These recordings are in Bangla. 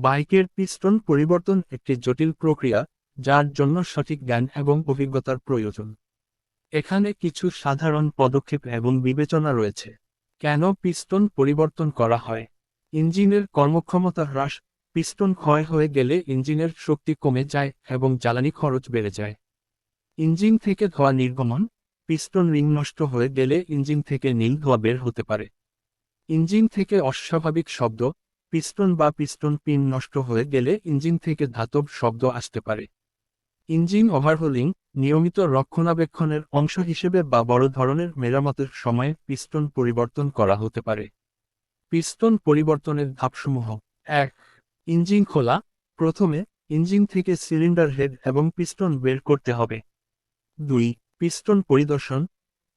বাইকের পিস্টন পরিবর্তন একটি জটিল প্রক্রিয়া, যার জন্য সঠিক জ্ঞান এবং অভিজ্ঞতার প্রয়োজন। এখানে কিছু সাধারণ পদক্ষেপ এবং বিবেচনা রয়েছে। কেন পিস্টন পরিবর্তন করা হয়? ইঞ্জিনের কর্মক্ষমতা হ্রাস, পিস্টন ক্ষয় হয়ে গেলে ইঞ্জিনের শক্তি কমে যায় এবং জ্বালানি খরচ বেড়ে যায়। ইঞ্জিন থেকে ধোয়া নির্গমন, পিস্টন রিং নষ্ট হয়ে গেলে ইঞ্জিন থেকে নীল ধোয়া বের হতে পারে। ইঞ্জিন থেকে অস্বাভাবিক শব্দ পিস্টন বা পিস্টন পিন নষ্ট হয়ে গেলে ইঞ্জিন থেকে ধাতব শব্দ আসতে পারে। ইঞ্জিন ওভারহোলিং নিয়মিত রক্ষণাবেক্ষণের অংশ হিসেবে বা বড় ধরনের মেরামতের সময়ে পিস্টন পরিবর্তন করা হতে পারে। পিস্টন পরিবর্তনের ধাপসমূহ এক, ইঞ্জিন খোলা। প্রথমে ইঞ্জিন থেকে সিলিন্ডার হেড এবং পিস্টন বের করতে হবে। দুই, পিস্টন পরিদর্শন।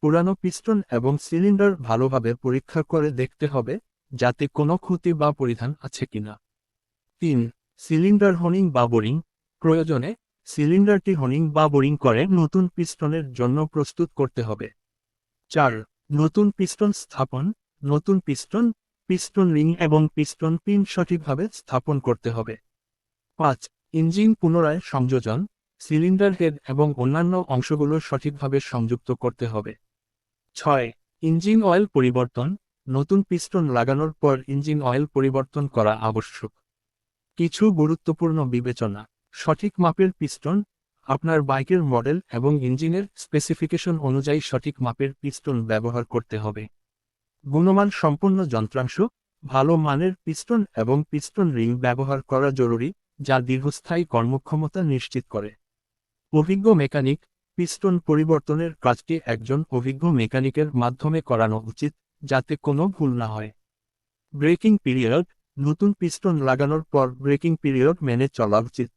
পুরানো পিস্টন এবং সিলিন্ডার ভালোভাবে পরীক্ষা করে দেখতে হবে যাতে কোনো ক্ষতি বা পরিধান আছে কিনা। তিন, সিলিন্ডার হনিং বা বোরিং। প্রয়োজনে সিলিন্ডারটি হনিং বা বোরিং করে নতুন পিস্টনের জন্য প্রস্তুত করতে হবে। চার, নতুন পিস্টন স্থাপন, নতুন পিস্টন পিস্টন রিং এবং পিস্টন পিন সঠিকভাবে স্থাপন করতে হবে। পাঁচ, ইঞ্জিন পুনরায় সংযোজন, সিলিন্ডার হেড এবং অন্যান্য অংশগুলো সঠিকভাবে সংযুক্ত করতে হবে। ছয়, ইঞ্জিন অয়েল পরিবর্তন নতুন পিস্টন লাগানোর পর ইঞ্জিন অয়েল পরিবর্তন করা আবশ্যক। কিছু গুরুত্বপূর্ণ বিবেচনা। সঠিক মাপের পিস্টন, আপনার বাইকের মডেল এবং ইঞ্জিনের স্পেসিফিকেশন অনুযায়ী সঠিক মাপের পিস্টন ব্যবহার করতে হবে। গুণমান সম্পন্ন যন্ত্রাংশ, ভালো মানের পিস্টন এবং পিস্টন রিং ব্যবহার করা জরুরি, যা দীর্ঘস্থায়ী কর্মক্ষমতা নিশ্চিত করে। অভিজ্ঞ মেকানিক, পিস্টন পরিবর্তনের কাজটি একজন অভিজ্ঞ মেকানিকের মাধ্যমে করানো উচিত। যাতে কোনো ভুল না হয়। ব্রেকিং পিরিয়ড, নতুন পিস্টন লাগানোর পর ব্রেকিং পিরিয়ড মেনে চলা উচিত।